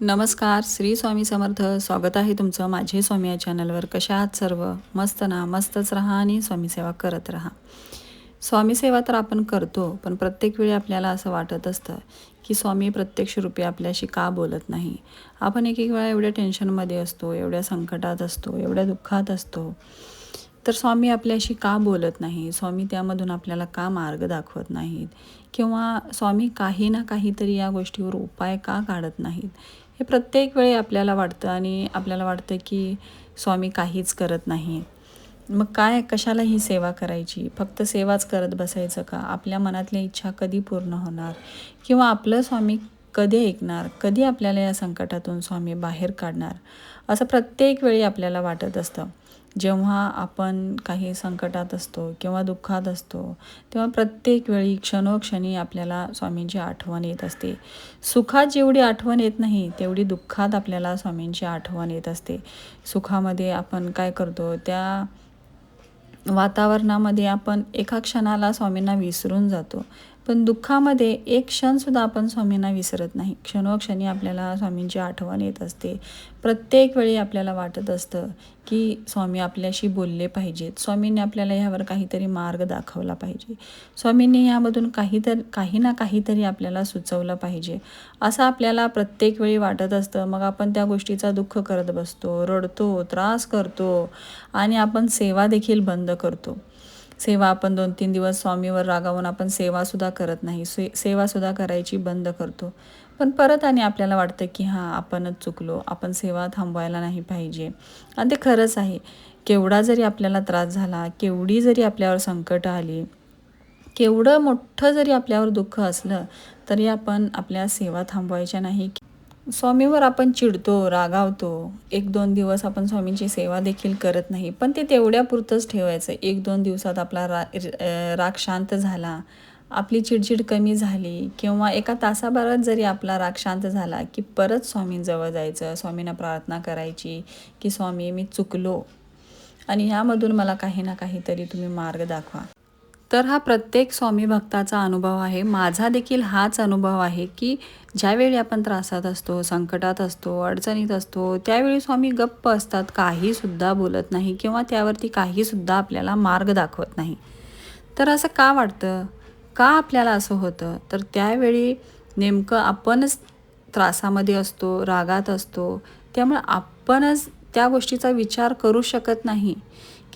नमस्कार श्री स्वामी समर्थ. स्वागत आहे तुमचं माझे स्वामी या चॅनलवर कशा आहात सर्व? मस्त ना? मस्तच राहा आणि स्वामीसेवा करत राहा. स्वामीसेवा तर आपण करतो पण प्रत्येक वेळी आपल्याला असं वाटत असतं की स्वामी प्रत्यक्ष रूपे आपल्याशी का बोलत नाही? आपण एक एक वेळा एवढ्या टेन्शनमध्ये असतो एवढ्या संकटात असतो एवढ्या दुःखात असतो. तर स्वामी आपल्याशी का बोलत नाही स्वामी त्यामधून आपल्याला का मार्ग दाखवत नाहीत? किंवा स्वामी काही ना काहीतरी या गोष्टीवर उपाय का काढत नाहीत? हे प्रत्येक वेळी आपल्याला वाटतं आणि आपल्याला वाटतं की स्वामी काहीच करत नाही मग काय कशाला ही सेवा करायची? फक्त सेवाच करत बसायचं का? आपल्या मनातल्या इच्छा कधी पूर्ण होणार? किंवा आपलं स्वामी कधी ऐकणार? कधी आपल्याला या संकटातून स्वामी बाहेर काढणार? असं प्रत्येक वेळी आपल्याला वाटत असतं. जेव्हा आपण काही संकटात असतो किंवा दुःखात असतो तेव्हा प्रत्येक वेळी क्षणोक्षणी आपल्याला स्वामींची आठवण येत असते. सुखात जेवढी आठवण येत नाही तेवढी दुःखात आपल्याला स्वामींची आठवण येत असते. सुखामध्ये आपण काय करतो त्या वातावरणामध्ये आपण एका क्षणाला स्वामींना विसरून जातो. पण दुःखामध्ये एक क्षणसुद्धा आपण स्वामींना विसरत नाही. क्षणोक्षणी आपल्याला स्वामींची आठवण येत असते. प्रत्येक वेळी आपल्याला वाटत असतं की स्वामी आपल्याशी बोलले पाहिजेत. स्वामींनी आपल्याला ह्यावर काहीतरी मार्ग दाखवला पाहिजे. स्वामींनी ह्यामधून काहीतरी काही ना काहीतरी आपल्याला सुचवलं पाहिजे. असं आपल्याला प्रत्येक वेळी वाटत असतं. मग आपण त्या गोष्टीचा दुःख करत बसतो रडतो त्रास करतो आणि आपण सेवा देखील बंद करतो. सेवा आपण दोन तीन दिवस स्वामीवर रागावून आपण सेवासुद्धा करत नाही. से सेवासुद्धा करायची बंद करतो. पण परत आणि आपल्याला वाटतं की हां आपणच चुकलो. आपण सेवा थांबवायला नाही पाहिजे. आणि ते खरंच आहे. केवढा जरी आपल्याला त्रास झाला केवढी जरी आपल्यावर संकट आली केवढं मोठं जरी आपल्यावर दुःख असलं तरी आपण आपल्या सेवा थांबवायच्या नाही. स्वामीवर आपण चिडतो रागावतो. एक दोन दिवस आपण स्वामींची सेवा देखील करत नाही. पण ते तेवढ्यापुरतंच ठेवायचं. एक दोन दिवसात आपला रा राग शांत झाला आपली चिडचिड कमी झाली किंवा एका तासाभरात जरी आपला राग शांत झाला की परत स्वामींजवळ जायचं स्वामींना प्रार्थना करायची की स्वामी मी चुकलो. आणि ह्यामधून मला काही ना काहीतरी तुम्ही मार्ग दाखवा. तर हा प्रत्येक स्वामी भक्ताचा अनुभव आहे. माझा देखील हाच अनुभव आहे की ज्यावेळी आपण त्रासात असतो संकटात असतो अडचणीत असतो त्यावेळी स्वामी गप्प असतात काहीसुद्धा बोलत नाही किंवा त्यावरती काहीसुद्धा आपल्याला मार्ग दाखवत नाही. तर असं का वाटतं? का आपल्याला असं होतं? तर त्यावेळी नेमकं आपणच त्रासामध्ये असतो रागात असतो त्यामुळे आपणच त्या गोष्टीचा विचार करू शकत नाही.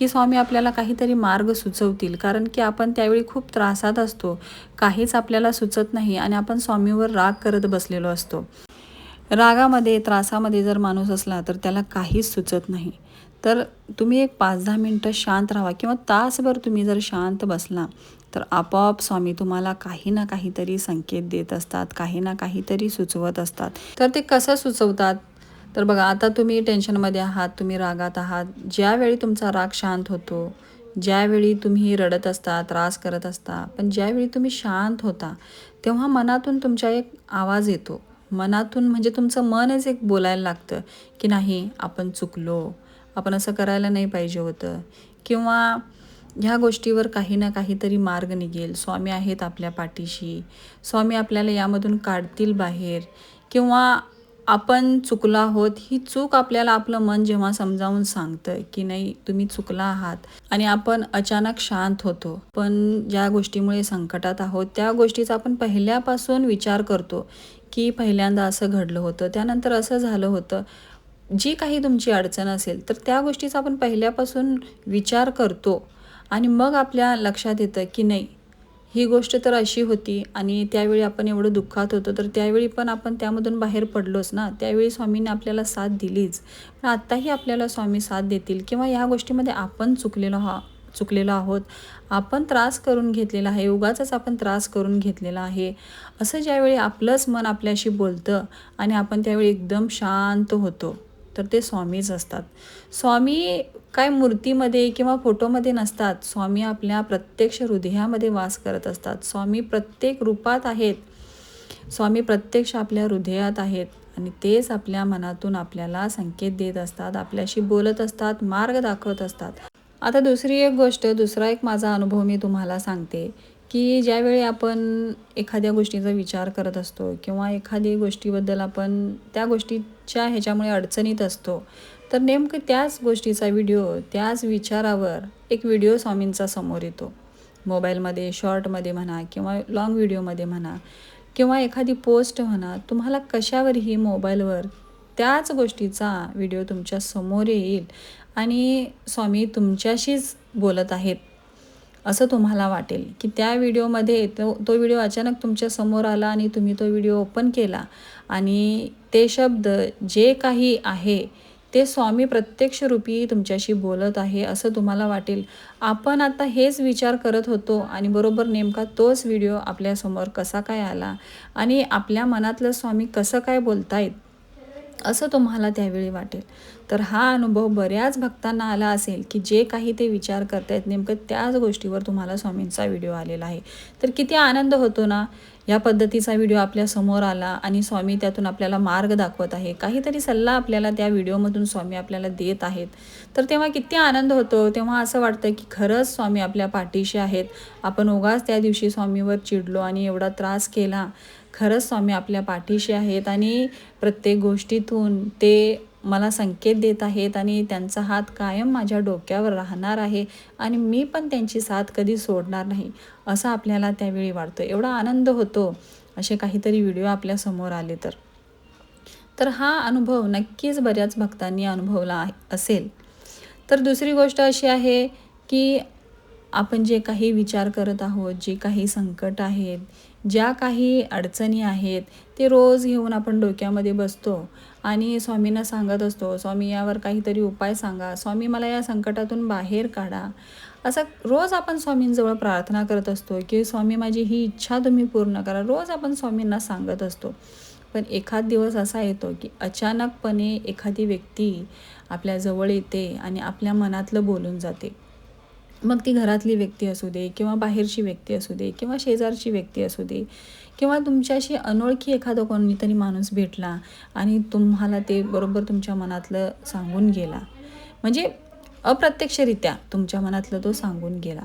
की स्वामी आपल्याला काहीतरी मार्ग सुचवतील. कारण की आपण त्यावेळी खूप त्रासात असतो. काहीच आपल्याला सुचत नाही आणि आपण स्वामीवर राग करत बसलेलो असतो. रागामध्ये त्रासामध्ये जर माणूस असला तर त्याला काहीच सुचत नाही. तर तुम्ही एक पाच दहा मिनटं शांत राहा किंवा तासभर तुम्ही जर शांत बसला तर आपोआप स्वामी तुम्हाला काही ना काहीतरी संकेत देत असतात काही ना काहीतरी सुचवत असतात. तर ते कसं सुचवतात? तर बघा आता तुम्ही टेन्शनमध्ये आहात तुम्ही रागात आहात. ज्यावेळी तुमचा राग शांत होतो ज्यावेळी तुम्ही रडत असता त्रास करत असता पण ज्यावेळी तुम्ही शांत होता तेव्हा मनातून तुमच्या एक आवाज येतो. मनातून म्हणजे तुमचं मनच एक बोलायला लागतं की नाही आपण चुकलो आपण असं करायला नाही पाहिजे होतं. किंवा ह्या गोष्टीवर काही ना काहीतरी मार्ग निघेल. स्वामी आहेत आपल्या पाठीशी. स्वामी आपल्याला यामधून काढतील बाहेर. किंवा आपण चुकलो आहोत ही चूक आपल्याला आपलं मन जेव्हा समजावून सांगतं की नाही तुम्ही चुकला आहात आणि आपण अचानक शांत होतो. पण ज्या गोष्टीमुळे संकटात आहोत त्या गोष्टीचा आपण पहिल्यापासून विचार करतो की पहिल्यांदा असं घडलं होतं त्यानंतर असं झालं होतं. जी काही तुमची अडचण असेल तर त्या गोष्टीचा आपण पहिल्यापासून विचार करतो आणि मग आपल्या लक्षात येतं की नाही ही गोष्ट तर अशी होती आणि त्यावेळी आपण एवढं दुःखात होतो तर त्यावेळी पण आपण त्यामधून बाहेर पडलोच ना? त्यावेळी स्वामींनी आपल्याला साथ दिलीच. पण आत्ताही आपल्याला स्वामी साथ देतील किंवा ह्या गोष्टीमध्ये आपण चुकलेलो हा चुकलेलो आहोत. आपण त्रास करून घेतलेला आहे उगाच आपण त्रास करून घेतलेला आहे. असं ज्यावेळी आपलंच मन आपल्याशी बोलतं आणि आपण त्यावेळी एकदम शांत होतो. तर ते स्वामीच असतात. स्वामी काय मूर्तीमध्ये किंवा फोटोमध्ये नसतात. स्वामी आपल्या प्रत्यक्ष हृदयामध्ये वास करत असतात. स्वामी प्रत्येक रूपात आहेत. स्वामी प्रत्यक्ष आपल्या हृदयात आहेत. आणि तेच आपल्या मनातून आपल्याला संकेत देत असतात. आपल्याशी बोलत असतात मार्ग दाखवत असतात. आता दुसरी एक गोष्ट दुसरा एक माझा अनुभव मी तुम्हाला सांगते. की ज्यावेळी आपण एखाद्या गोष्टीचा विचार करत असतो किंवा एखादी गोष्टीबद्दल आपण त्या गोष्टीच्या ह्याच्यामुळे अडचणीत असतो तर नेमकं त्याच गोष्टीचा व्हिडिओ त्याच विचारावर एक व्हिडिओ स्वामींचा समोर येतो. मोबाईलमध्ये शॉर्टमध्ये म्हणा किंवा लाँग व्हिडिओमध्ये म्हणा किंवा एखादी पोस्ट म्हणा तुम्हाला कशावरही मोबाईलवर त्याच गोष्टीचा व्हिडिओ तुमच्यासमोर येईल आणि स्वामी तुमच्याशीच बोलत आहेत. असं तुम्हाला वाटेल की त्या व्हिडिओमध्ये तो तो व्हिडिओ अचानक तुमच्यासमोर आला आणि तुम्ही तो व्हिडिओ ओपन केला आणि ते शब्द जे काही आहे ते स्वामी प्रत्यक्ष रूपी तुमच्याशी बोलत आहे असं तुम्हाला वाटेल. आपण आता हेच विचार करत होतो आणि बरोबर नेमका तोच व्हिडिओ आपल्यासमोर कसा काय आला आणि आपल्या मनातलं स्वामी कसं काय बोलतायत? असं तुम्हाला त्यावेळी वाटेल. तर हा अनुभव बऱ्याच भक्तांना आला असेल की जे काही ते विचार करतायत नेमकं त्याच गोष्टीवर तुम्हाला स्वामींचा व्हिडिओ आलेला आहे. तर किती आनंद होतो ना या पद्धतीचा व्हिडिओ आपल्यासमोर आला आणि स्वामी त्यातून आपल्याला मार्ग दाखवत आहे. काहीतरी सल्ला आपल्याला त्या व्हिडिओमधून स्वामी आपल्याला देत आहेत. तर तेव्हा किती आनंद होतो तेव्हा असं वाटतं की खरंच स्वामी आपल्या पाठीशी आहेत. आपण उगाच त्या दिवशी स्वामीवर चिडलो आणि एवढा त्रास केला. खरंच स्वामी आपल्या पाठीशी आहेत आणि प्रत्येक गोष्टीतून ते मला संकेत देत आहेत आणि त्यांचा हात कायम माझ्या डोक्यावर राहणार आहे आणि मी पण त्यांची साथ कधी सोडणार नाही असं आपल्याला त्यावेळी वाटतो. एवढा आनंद होतो असे काहीतरी व्हिडिओ आपल्यासमोर आले तर. तर हा अनुभव नक्कीच बऱ्याच भक्तांनी अनुभवला असेल. तर दुसरी गोष्ट अशी आहे की आपण जे काही विचार करत आहोत जे काही संकट आहेत ज्या काही अडचणी आहेत ते रोज घेऊन आपण डोक्यामध्ये बसतो. आणि स्वामींना सांगत असतो स्वामी यावर काहीतरी उपाय सांगा. स्वामी मला या संकटातून बाहेर काढा. असं रोज आपण स्वामींजवळ प्रार्थना करत असतो की स्वामी माझी ही इच्छा तुम्ही पूर्ण करा. रोज आपण स्वामींना सांगत असतो. पण एखाद दिवस असा येतो की अचानकपणे एखादी व्यक्ती आपल्याजवळ येते आणि आपल्या मनातलं बोलून जाते. मग ती घरातली व्यक्ती असू दे किंवा बाहेरची व्यक्ती असू दे किंवा शेजारची व्यक्ती असू दे किंवा तुमच्याशी अनोळखी एखादा कोणीतरी माणूस भेटला आणि तुम्हाला ते बरोबर तुमच्या मनातलं सांगून गेला. म्हणजे अप्रत्यक्षरित्या तुमच्या मनातलं तो सांगून गेला.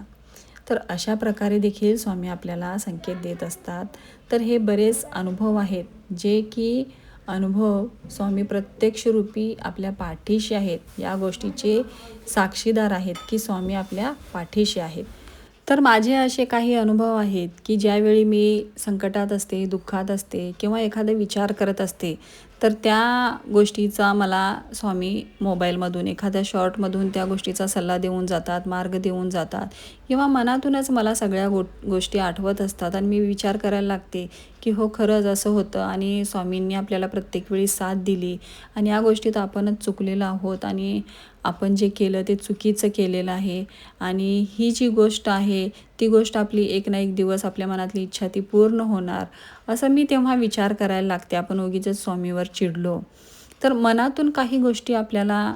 तर अशा प्रकारे देखील स्वामी आपल्याला संकेत देत असतात. तर हे बरेच अनुभव आहेत जे की अनुभव स्वामी प्रत्यक्ष रूपी आपल्या पाठीशी आहेत. या गोष्टीचे साक्षीदार आहेत की स्वामी आपल्या पाठीशी आहेत. तर माझे असे काही अनुभव आहेत की ज्यावेळी मी संकटात असते दुःखात असते किंवा एखादा विचार करत असते तर त्या गोष्टीचा मला स्वामी मोबाईलमधून एखाद्या शॉर्टमधून त्या गोष्टीचा सल्ला देऊन जातात मार्ग देऊन जातात. किंवा मनातूनच मला सगळ्या गो गोष्टी आठवत असतात आणि मी विचार करायला लागते की हो खरंच असं होतं आणि स्वामींनी आपल्याला प्रत्येक वेळी साथ दिली आणि या गोष्टीत आपणच चुकलेलो आहोत आणि आपण जे केलं ते चुकीचं केलेलं आहे आणि ही जी गोष्ट आहे ती गोष्ट आपली एक ना एक दिवस आपल्या मनातली इच्छा ती पूर्ण होणार. असं मी तेव्हा विचार करायला लागते. आपण उगीच स्वामीवर चिडलो. तर मनातून काही गोष्टी आपल्याला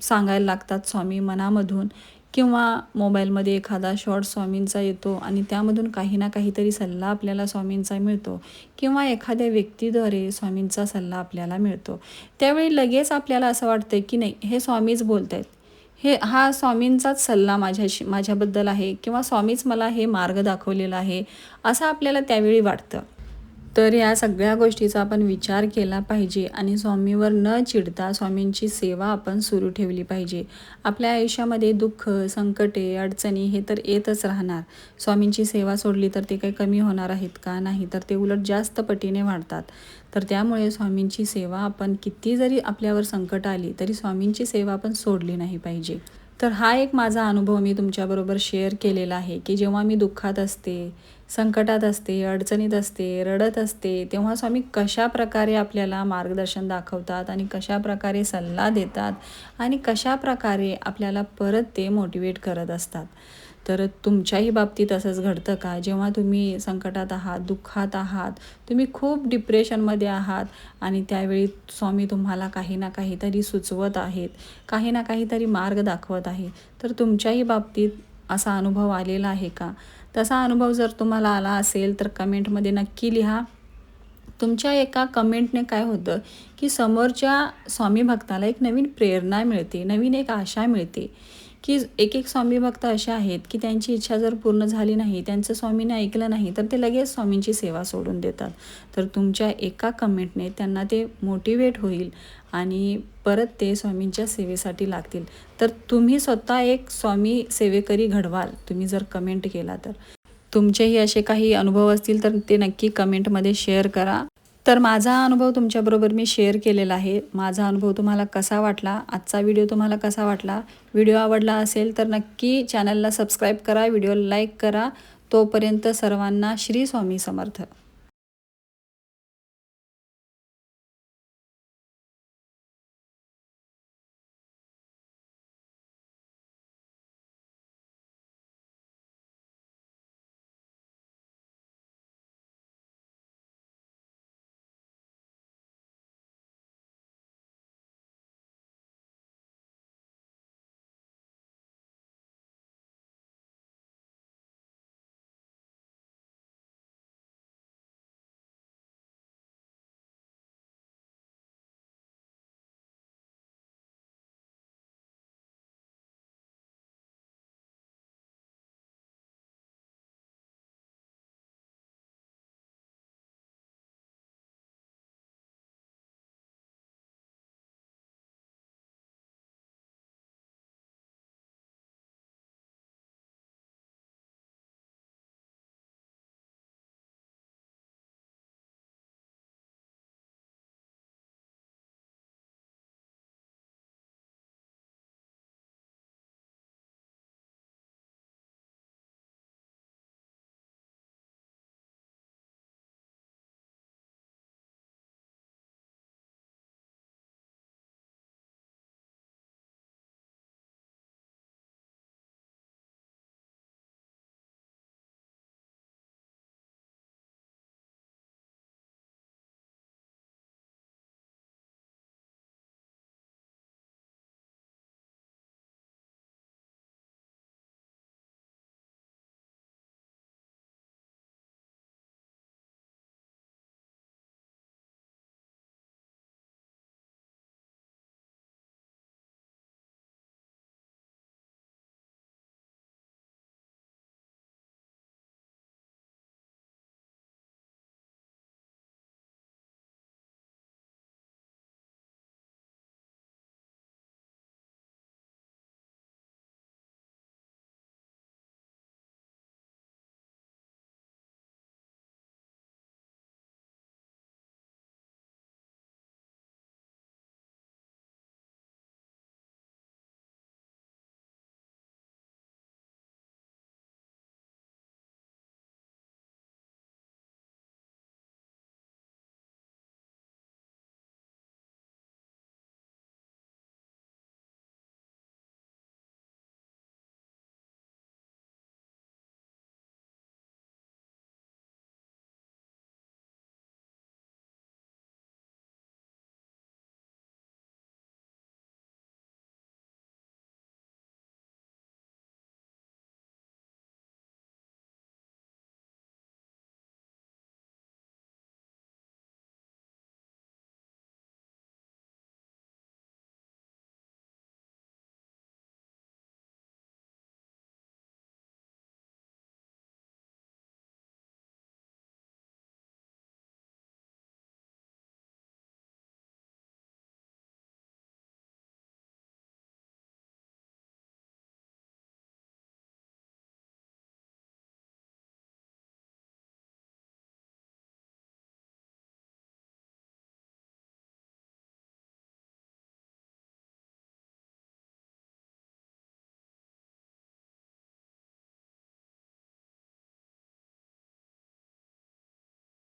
सांगायला लागतात स्वामी मनामधून किंवा मोबाईलमध्ये एखादा शॉर्ट स्वामींचा येतो आणि त्यामधून काही ना काहीतरी सल्ला आपल्याला स्वामींचा मिळतो किंवा एखाद्या व्यक्तीद्वारे स्वामींचा सल्ला आपल्याला मिळतो. त्यावेळी लगेच आपल्याला असं वाटतं की नाही हे स्वामीच बोलत आहेत हे हा स्वामींचाच सल्ला माझ्याशी माझ्याबद्दल आहे किंवा स्वामीच मला हे मार्ग दाखवलेला आहे असं आपल्याला त्यावेळी वाटतं. तर या सगळ्या गोष्टीचा आपण विचार केला पाहिजे आणि स्वामीवर न चिडता स्वामींची सेवा आपण सुरू ठेवली पाहिजे. आपल्या आयुष्यामध्ये दुःख संकटे अडचणी हे तर येतच राहणार. स्वामींची सेवा सोडली तर ते काही कमी होणार आहेत का? नाही तर ते उलट जास्त पटीने वाढतात. तर त्यामुळे स्वामींची सेवा आपण किती जरी आपल्यावर संकट आली तरी स्वामींची सेवा आपण सोडली नाही पाहिजे. तर हा एक माझा अनुभव मी तुमच्याबरोबर शेअर केलेला आहे की जेव्हा मी दुःखात असते संकटात असते अडचणीत असते रडत असते तेव्हा स्वामी कशा प्रकारे आपल्याला मार्गदर्शन दाखवतात आणि कशा प्रकारे सल्ला देतात आणि कशा प्रकारे आपल्याला परत ते मोटिवेट करत असतात? तर तुमच्याही बाबतीत असंच घडतं का? जेव्हा तुम्ही संकटात आहात दुःखात आहात तुम्ही खूप डिप्रेशनमध्ये आहात आणि त्यावेळी स्वामी तुम्हाला काही ना काहीतरी सुचवत आहेत काही ना काहीतरी मार्ग दाखवत आहे तर तुमच्याही बाबतीत असा अनुभव आलेला आहे का? तसा अनुभव जर तुम्हाला आला असेल तर कमेंटमध्ये नक्की लिहा. तुमच्या एका कमेंटने काय होतं की समोरच्या स्वामी भक्ताला एक नवीन प्रेरणा मिळते नवीन एक आशा मिळते की एक एक स्वामी भक्त असे आहेत की त्यांची इच्छा जर पूर्ण झाली नाही त्यांचं स्वामीने ऐकलं नाही तर ते लगेच स्वामींची सेवा सोडून देतात. तर तुमच्या एका कमेंटने त्यांना ते मोटिवेट होईल आणि परत ते स्वामींच्या सेवेसाठी लागतील. तर तुम्ही स्वतः एक स्वामी सेवेकरी घडवाल तुम्ही जर कमेंट केला तर. तुमचेही असे काही अनुभव असतील तर ते नक्की कमेंटमध्ये शेअर करा. तर माझा अनुभव तुमच्याबरोबर मी शेअर केलेला आहे. माझा अनुभव तुम्हाला कसा वाटला आजचा व्हिडिओ तुम्हाला कसा वाटला व्हिडिओ आवडला असेल तर नक्की चॅनलला सबस्क्राईब करा व्हिडिओला लाईक करा. तोपर्यंत सर्वांना श्री स्वामी समर्थ.